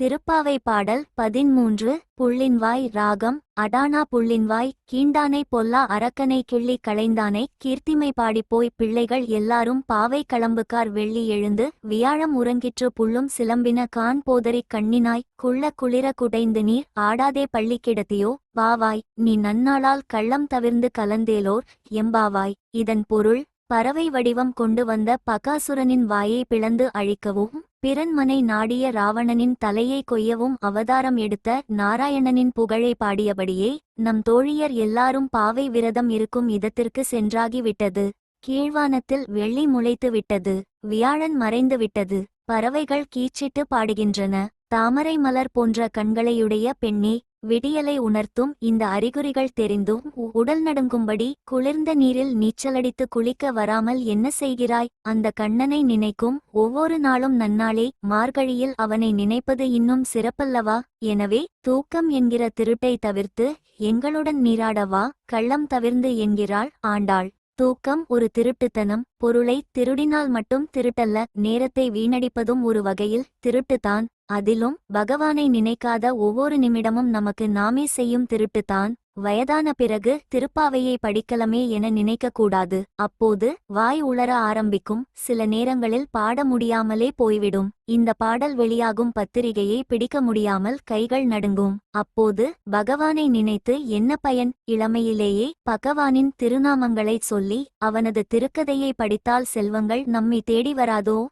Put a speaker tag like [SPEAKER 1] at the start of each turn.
[SPEAKER 1] திருப்பாவை பாடல் பதிமூன்று புள்ளின்வாய் ராகம் அடானா புள்ளின்வாய் கீண்டானை பொல்லா அரக்கனை கிள்ளி களைந்தானை கீர்த்திமை பாடிப்போய் பிள்ளைகள் எல்லாரும் பாவை களம்புக்கார் வெள்ளி எழுந்து வியாழம் உறங்கிற்று புள்ளும் சிலம்பின கான் போதரிக் கண்ணினாய் குள்ள குளிர குடைந்து நீர் ஆடாதே பள்ளி கிடத்தியோ வாவாய் நீ நன்னாளால் கள்ளம் தவிர்ந்து கலந்தேலோர் எம்பாவாய். இதன் பொருள் பறவை வடிவம் கொண்டு வந்த பகாசுரனின் வாயை பிளந்து அழிக்கவும் பிறன்மனை நாடிய ராவணனின் தலையை கொய்யவும் அவதாரம் எடுத்த நாராயணனின் புகழை பாடியபடியே நம் தோழியர் எல்லாரும் பாவை விரதம் இருக்கும் இடத்திற்கு சென்றாகிவிட்டது கீழ்வானத்தில் வெள்ளி முளைத்து விட்டது. வியாழன் மறைந்து விட்டது. பறவைகள் கீச்சிட்டு பாடுகின்றன. தாமரை மலர் போன்ற கண்களையுடைய பெண்ணே விடியலை உணர்த்தும் இந்த அறிகுறிகள் தெரிந்தும் உடல் நடுங்கும்படி குளிர்ந்த நீரில் நீச்சலடித்து குளிக்க வராமல் என்ன செய்கிறாய்? அந்த கண்ணனை நினைக்கும் ஒவ்வொரு நாளும் நன்னாளே மார்கழியில் அவனை நினைப்பது இன்னும் சிறப்பல்லவா? எனவே தூக்கம் என்கிற திருட்டை தவிர்த்து எங்களுடன் நீராடவா? கள்ளம் தவிர்ந்து என்கிறாள் ஆண்டாள். தூக்கம் ஒரு திருட்டுத்தனம் பொருளை திருடினால் மட்டும் திருட்டல்ல நேரத்தை வீணடிப்பதும் ஒரு வகையில் திருட்டுத்தான். அதிலும் பகவானை நினைக்காத ஒவ்வொரு நிமிடமும் நமக்கு நாமே செய்யும் திருட்டுத்தான் வயதான பிறகு திருப்பாவையை படிக்கலமே என நினைக்கக்கூடாது. அப்போது வாய் உளர ஆரம்பிக்கும். சில நேரங்களில் பாட முடியாமலே போய்விடும். இந்த பாடல் வெளியாகும் பத்திரிகையை பிடிக்க முடியாமல் கைகள் நடுங்கும். அப்போது பகவானை நினைத்து என்ன பயன்? இளமையிலேயே பகவானின் திருநாமங்களைச் சொல்லி அவனது திருக்கதையை படித்தால் செல்வங்கள் நம்மை தேடி வராதோ?